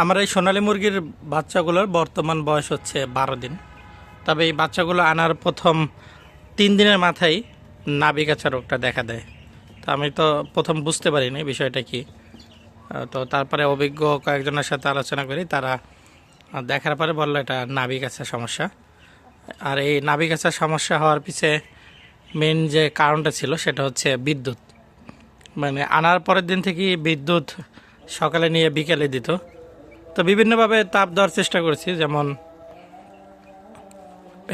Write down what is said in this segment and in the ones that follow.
আমার এই সোনালী মুরগির বাচ্চাগুলোর বর্তমান বয়স হচ্ছে বারো দিন। তবে এই বাচ্চাগুলো আনার প্রথম তিন দিনের মাথায় নাবিকাচা রোগটা দেখা দেয়। তো আমি তো প্রথম বুঝতে পারিনি বিষয়টা কি। তো তারপরে অভিজ্ঞ কয়েকজনের সাথে আলোচনা করি, তারা দেখার পরে বলল এটা নাবিকাচার সমস্যা। আর এই নাবিকাচার সমস্যা হওয়ার পিছে মেন যে কারণটা ছিল সেটা হচ্ছে বিদ্যুৎ। মানে আনার পরের দিন থেকেই বিদ্যুৎ সকালে নিয়ে বিকেলে দিত। তো বিভিন্নভাবে তাপ দেওয়ার চেষ্টা করেছি, যেমন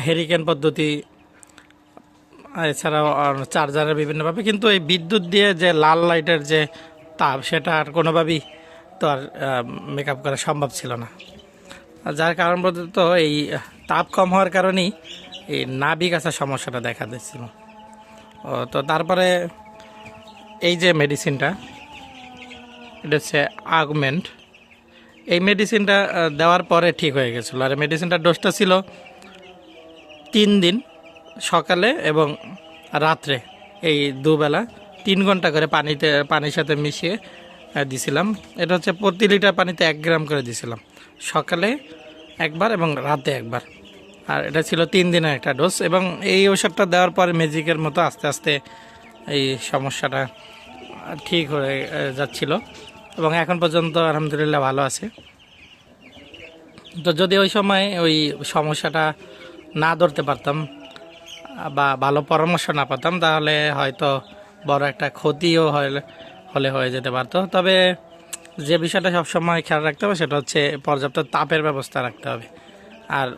হেরিকেন পদ্ধতি, এছাড়াও চার্জারের বিভিন্নভাবে, কিন্তু এই বিদ্যুৎ দিয়ে যে লাল লাইটের যে তাপ, সেটা আর কোনোভাবেই তো আর মেকআপ করা সম্ভব ছিল না। যার কারণ বলতে এই তাপ কম হওয়ার কারণেই এই নাবিক আসার সমস্যাটা দেখা দিচ্ছিল তো তারপরে এই যে মেডিসিনটা এটা হচ্ছে আগমেন্ট এই মেডিসিনটা দেওয়ার পরে ঠিক হয়ে গেছিল। আর মেডিসিনটার ডোজটা ছিল তিন দিন সকালে এবং রাত্রে। এই দুবেলা তিন ঘণ্টা করে পানিতে, পানির সাথে মিশিয়ে দিছিলাম। এটা হচ্ছে প্রতি লিটার পানিতে এক গ্রাম করে দিছিলাম। সকালে একবার এবং রাতে একবার। আর এটা ছিল তিন দিনের একটা ডোজ এবং এই ওষুধটা দেওয়ার পরে ম্যাজিকের মতো আস্তে আস্তে এই সমস্যাটা ঠিক হয়ে যাচ্ছিল। এবং এখন পর্যন্ত আলহামদুলিল্লাহ ভালো আছে। তো যদি ওই সময় ওই সমস্যাটা না ধরতে পারতাম, বা ভালো পরামর্শ না পেতাম, তাহলে হয়তো বড় একটা ক্ষতিও হলে হয়ে যেতে পারতো। তবে যে বিষয়টা সবসময় খেয়াল রাখতে হবে সেটা হচ্ছে পর্যাপ্ত তাপের ব্যবস্থা রাখতে হবে। আর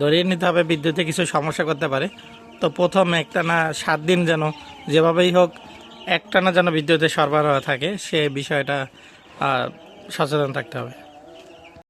ধরিয়ে নিতে হবে বিদ্যুতে কিছু সমস্যা করতে পারে। তো প্রথম একটানা সাত দিন যেন যেভাবেই হোক, একটানা যেন বিদ্যুতের সরবরাহ থাকে, সে বিষয়টা সচেতন থাকতে হবে।